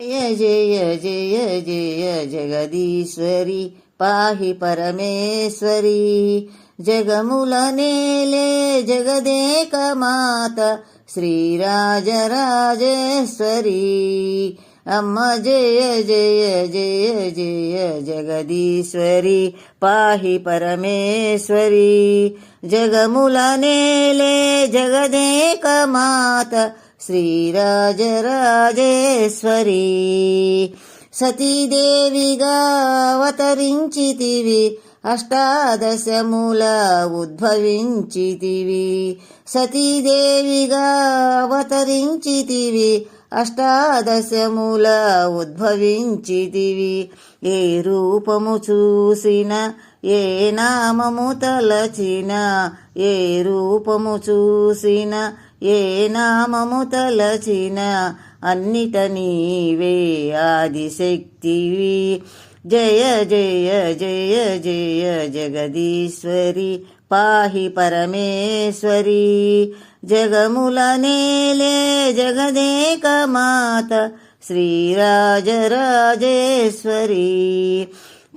జయ జయ జయ జయ జగదీశ్వరి పాహి పరమేశ్వరి జగముల నేలే జగదేక మాత శ్రీరాజరాజేశ్వరి అమ్మ జయ జయ జయ జయ జగదీశ్వరి పాహి పరమేశ్వరి జగముల నేలే జగదేక మాత శ్రీరాజరాజేశ్వరి సతీదేవిగా అవతరించితివి అష్టాదశముల ఉద్భవించితివి. సతీదేవిగా అవతరించితివి అష్టాదశముల ఉద్భవించితివి. ఏ రూపము చూసిన ఏ నామము తలచిన ఏ రూపము చూసిన ఏ నామము తలచిన అన్నిట నీవే ఆదిశక్తివి. జయ జయ జయ జయ జగదీశ్వరి పాహి పరమేశ్వరి. జగములనేలే జగదేక మాత శ్రీరాజరాజేశ్వరి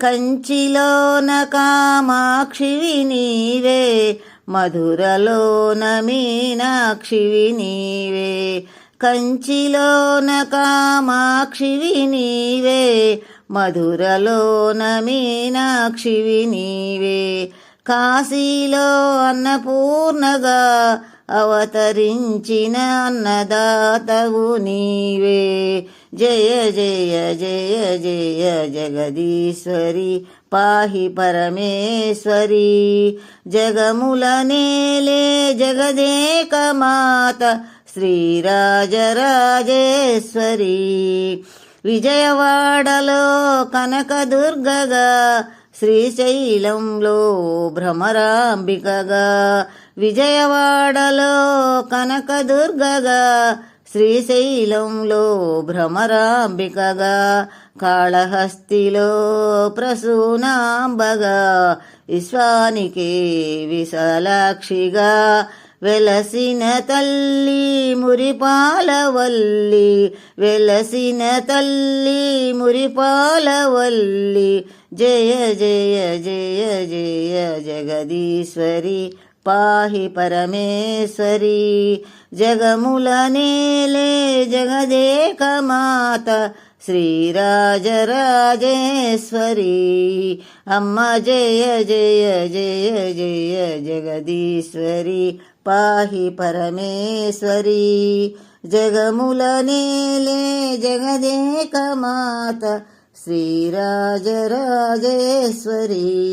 కంచిలోన కామాక్షివి నీవే మధురలోన మీనాక్షివి నీవే కంచిలోన కామాక్షివి నీవే మధురలోన మీనాక్షివి నీవే కాశీలో అన్నపూర్ణగా అవతరించిన అన్నదాతవు నీవే. జయ జయ జయ జయ జగదీశ్వరి పాహి పరమేశ్వరి. జగముల నేలే జగదేక మాత శ్రీరాజరాజేశ్వరి విజయవాడలో కనకదుర్గగా శ్రీశైలంలో భ్రమరాంబికగా విజయవాడలో కనకదుర్గగా శ్రీశైలంలో భ్రమరాంబికగా కాళహస్తిలో ప్రసూనాంబగా విశ్వానికి విశాలాక్షిగా వెలసిన తల్లి మురిపాలవల్లి వెలసిన తల్లి మురిపాలవల్లి జయ జయ జయ జయ జగదీశ్వరి పాహి పరమేశ్వరి జగముల నేలే జగదేక మాత శ్రీరాజరాజేశ్వరి అమ్మ జయ జయ జయ జయ జగదీశ్వరి పాహి పరమేశ్వరి జగముల నేలే జగదేక మాత శ్రీరాజరాజేశ్వరి